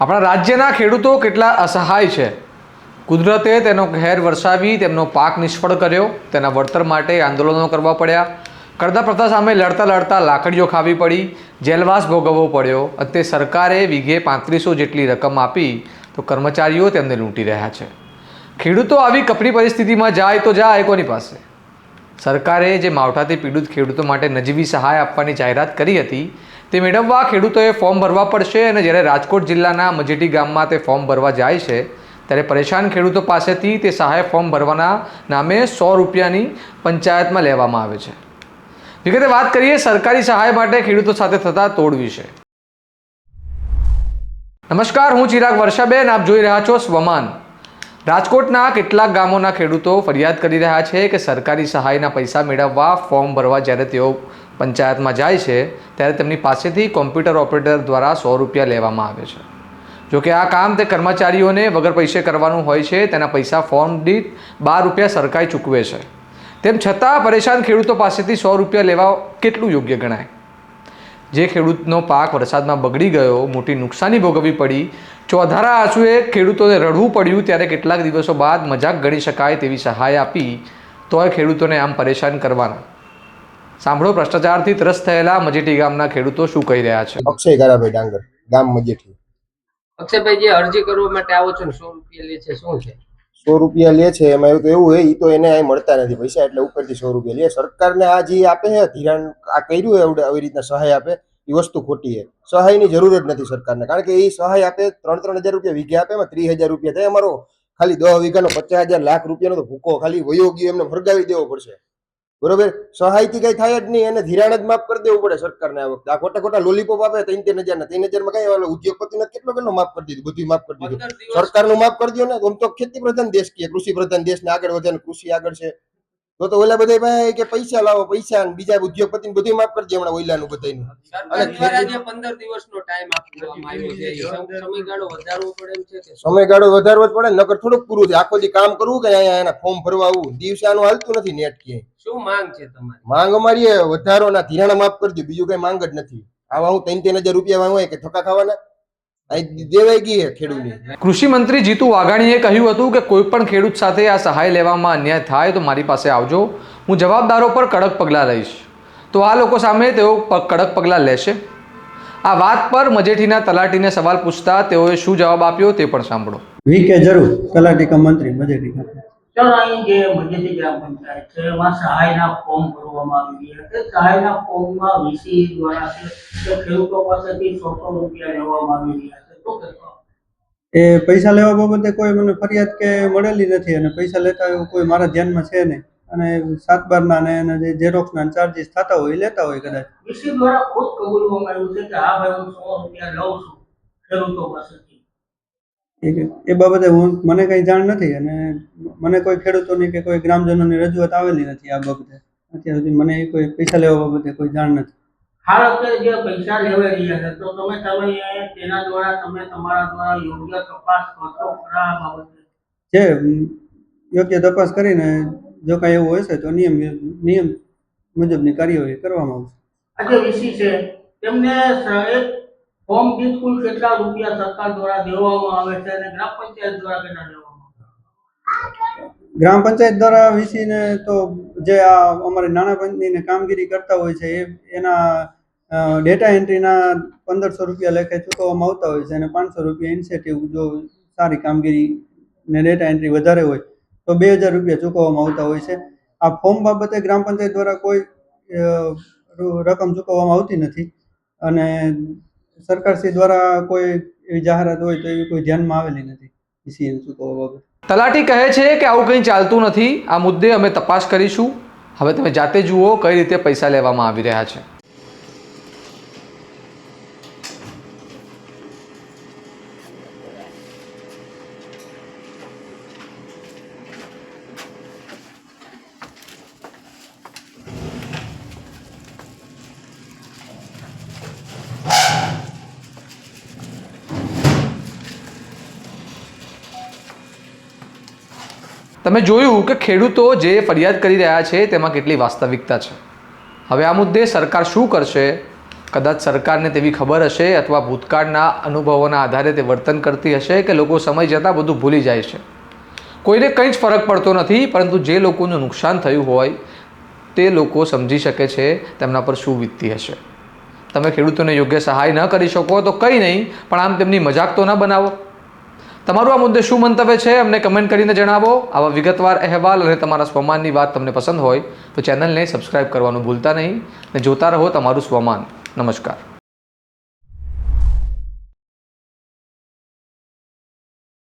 આપણા રાજ્યના ખેડૂતો કેટલા અસહાય છે. કુદરતે તેનો ઘેર વરસાવી, તેમનો પાક નિષ્ફળ કર્યો. તેના વળતર માટે આંદોલનો કરવા પડ્યા. કરતા પ્રથા સામે લડતા લડતા લાકડીઓ ખાવી પડી. જેલવાસ ભોગવવો પડ્યો. અંતે સરકારે વીઘે પાંત્રીસો જેટલી રકમ આપી તો કર્મચારીઓ તેમને લૂંટી રહ્યા છે. ખેડૂતો આવી કપરી પરિસ્થિતિમાં જાય તો જાય કોની પાસે? સરકારે જે માવઠાથી પીડિત ખેડૂતો માટે નજીવી સહાય આપવાની જાહેરાત કરી હતી તે મેળવવા ખેડૂતોએ ફોર્મ ભરવા પડશે અને જ્યારે રાજકોટ જિલ્લાના મજેટી ગામમાં તે ફોર્મ ભરવા જાય છે, ત્યારે પરેશાન ખેડૂતો પાસેથી તે સહાય ફોર્મ ભરવાના નામે સો રૂપિયાની પંચાયતમાં લેવામાં આવે છે. વિગતે વાત કરીએ, સરકારી સહાય માટે ખેડૂતો સાથે થતા તોડ વિશે. નમસ્કાર, હું ચિરાગ વર્ષાબેન, આપ જોઈ રહ્યા છો સ્વમાન. રાજકોટના કેટલાક ગામોના ખેડૂતો ફરિયાદ કરી રહ્યા છે કે સરકારી સહાયના પૈસા મેળવવા ફોર્મ ભરવા જ્યારે તેઓ પંચાયતમાં જાય છે, ત્યારે તેમની પાસેથી કોમ્પ્યુટર ઓપરેટર દ્વારા સો રૂપિયા લેવામાં આવે છે. જોકે આ કામ તે કર્મચારીઓને વગર પૈસે કરવાનું હોય છે, તેના પૈસા ફોર્મ દીઠ બાર રૂપિયા સરકાર ચૂકવે છે. તેમ છતાં પરેશાન ખેડૂતો પાસેથી સો રૂપિયા લેવા કેટલું યોગ્ય ગણાય? જે ખેડૂતનો પાક વરસાદમાં બગડી ગયો મોટી નુકસાની ભોગવવી પડી. ચોધારા આંસુએ ખેડૂતોને રડવું પડ્યું ત્યારે કેટલાક દિવસો બાદ મજાક ગણી શકાય તેવી સહાય આપી તોય ખેડૂતોને આમ પરેશાન કરવાના. સાંભળો ભ્રષ્ટાચારથી ત્રસ્ત થયેલા મજેઠી ગામના ખેડૂતો શું કહી રહ્યા છે? અક્ષય ગારાભાઈ ડાંગર ગામ મજેઠી. અક્ષયભાઈ જે અરજી કરવા માટે આવો છો ને સો રૂપિયા લે છે શું છે? સો રૂપિયા લે છે, એમાં એવું તો એવું હોય એ તો એને અહીં મળતા નથી પૈસા, એટલે ઉપરથી સો રૂપિયા લે. સરકારને આ જે આપે છે, ધિરાણ, આ કર્યું એવડે, આવી રીતના સહાય આપે એ વસ્તુ ખોટી છે. સહાયની જરૂર જ નથી સરકારને, કારણ કે એ સહાય આપે ત્રણ ત્રણ હજાર રૂપિયા વીઘે આપે, એમાં ત્રીસ હજાર રૂપિયા થાય. અમારો ખાલી દસ વીઘાનો પચાસ હજાર લાખ રૂપિયાનો તો ભૂકો ખાલી વયો ગયો, એમને ફરગાવી દેવો પડશે. બરોબર? સહાયથી કઈ થાય જ નહીં એને ધિરાણ જ માફ કરી દેવું પડે સરકારને આ વખતે. આ ખોટા ખોટા લોલીપોપ આપે ત્રણ ત્રણ હજાર ના ત્રણ હજારમાં કઈ ઉદ્યોગપતિને કેટલો કેટલો માફ કરી દીધું બધું માફ કરી દીધું. સરકારનું માફ કરી દો ને આમ તો ખેતી પ્રધાન દેશ કે કૃષિ પ્રધાન દેશ ને આગળ વધે કૃષિ આગળ છે. તો તો ઓલા બધા ભાઈ કે પૈસા લાવો પૈસા અને બીજા ઉદ્યોગપતિ બધું માફ કરજે હમણાં ઓઈલાનું બધાનું જે પંદર દિવસનો ટાઈમ આપવામાં આવ્યો છે. સમયગાળો વધારવો પડે એમ છે સમયગાળો વધારવો જ પડે નકર થોડુંક પૂરું થાય. આખો દી કામ કરવું કે અહીંયા એના ફોર્મ ભરવા આવું? દિવસે આનું હાલતું નથી નેટ કે શું માંગ છે તમારી? માંગ અમારી વધારો ના ધિરાણ માફ કરજો બીજું કઈ માંગ જ નથી. આવા હું ત્રણ ત્રણ હજાર રૂપિયા હોય કે થકા ખાવાના? દેવાઈ ગઈ ખેડૂતની. કૃષિ મંત્રી જીતુ વાઘાણીએ કહ્યું હતું કે કોઈ પણ ખેડૂત સાથે આ સહાય લેવામાં અન્યાય થાય તો મારી પાસે આવજો. હું જવાબદારો પર કડક પગલાં લઈશ. તો આ લોકો સામે તેઓ કડક પગલાં લેશે. આ વાત પર મજેઠીના તલાટીને સવાલ પૂછતા તેઓએ શું જવાબ આપ્યો તે પણ સાંભળો. વીકે જરૂર તલાટી મંત્રી મજેટી સર જે ગ્રામ પંચાયત છે એમાં સહાયના ફોર્મ ભરવામાં આવી રહ્યા છે. સહાયના ફોર્મમાં વીસી દ્વારા છે તે ખેડૂતો પાસેથી સો સો રૂપિયા લેવામાં આવી રહ્યા છે. તો એ પૈસા લેવા બાબતે કોઈ મને ફરિયાદ કે મળેલી નથી અને પૈસા લેતા એવું કોઈ મારા ધ્યાનમાં છે નહીં. અને સાત બારના ને એના જે ઝેરોક્સના ચાર્જીસ થતા હોય લેતા હોય કદાચ. વીસી દ્વારા ખુદ કબૂલવામાં આવ્યું છે કે હા ભાઈ હું સો રૂપિયા લઉં છું ખેડૂતો પાસેથી. એ બાબતે હું મને કંઈ જાણ નથી અને મને કોઈ ખેડૂતોની કે કોઈ ગ્રામજનોની રજૂઆત આવેલી નથી આ બાબતે. અત્યાર સુધી મને કોઈ પૈસા લેવા બાબતે કોઈ જાણ નથી. હાલ અત્યારે જે પૈસા લેવાઈ રહ્યા છે તો તમે તમે તેના દ્વારા તમે તમારા દ્વારા યોગ્ય તપાસ કરશો ખરા બાબતે? જે યોગ્ય તપાસ કરીને જો કાંઈ એવું હશે તો નિયમ નિયમ મુજબની કાર્યવાહી કરવામાં આવશે. આ વીસી છે તેમને એક ફોર્મ કુલ કેટલા રૂપિયા સરકાર દ્વારા દેવામાં આવે છે અને ગ્રામ પંચાયત દ્વારા કેટલા દેવામાં આવે ગ્રામ પંચાયત દ્વારા વીસીને તો જે આ અમારી નાણાં પંચની કામગીરી કરતા હોય છે, એ એના ડેટા એન્ટ્રીના પંદરસો રૂપિયા લેખે ચૂકવવામાં આવતા હોય છે અને પાંચસો રૂપિયા ઇન્સેટિવ જો સારી કામગીરી ને ડેટા એન્ટ્રી વધારે હોય, તો બે હજાર રૂપિયા ચૂકવવામાં આવતા હોય છે. આ ફોર્મ બાબતે ગ્રામ પંચાયત દ્વારા કોઈ રકમ ચૂકવવામાં આવતી નથી અને સરકારશ્રી દ્વારા કોઈ એવી જાહેરાત હોય તો એવી કોઈ ધ્યાનમાં આવેલી નથી વીસીએલ ચૂકવવા બાબત? તલાટી કહે છે કે આવું કંઈ ચાલતું નથી. આ મુદ્દે અમે તપાસ કરીશું. હવે તમે જાતે જુઓ કઈ રીતે પૈસા લેવામાં આવી રહ્યા છે. તમે જોયું કે ખેડૂતો જે ફરિયાદ કરી રહ્યા છે તેમાં કેટલી વાસ્તવિકતા છે? હવે આ મુદ્દે સરકાર શું કરશે? કદાચ સરકારને તેવી ખબર હશે અથવા ભૂતકાળના અનુભવોના આધારે તે વર્તન કરતી હશે કે લોકો સમય જતાં બધું ભૂલી જાય છે? કોઈને કંઈ જ ફરક પડતો નથી, પરંતુ જે લોકોનું નુકસાન થયું હોય તે લોકો સમજી શકે છે તેમના પર શું વીતતી હશે. તમે ખેડૂતોને યોગ્ય સહાય ન કરી શકો તો કંઈ નહીં, પણ આમ તેમની મજાક તો ન બનાવો. તમારું આ મુદ્દે શું મંતવ્ય છે અમને કમેન્ટ કરીને જણાવો. આવા વિગતવાર અહેવાલ અને તમારા સ્વમાનની વાત તમને પસંદ હોય તો ચેનલને સબસ્ક્રાઇબ કરવાનું ભૂલતા નહીં. અને જોતા રહો તમારું સ્વમાન. નમસ્કાર.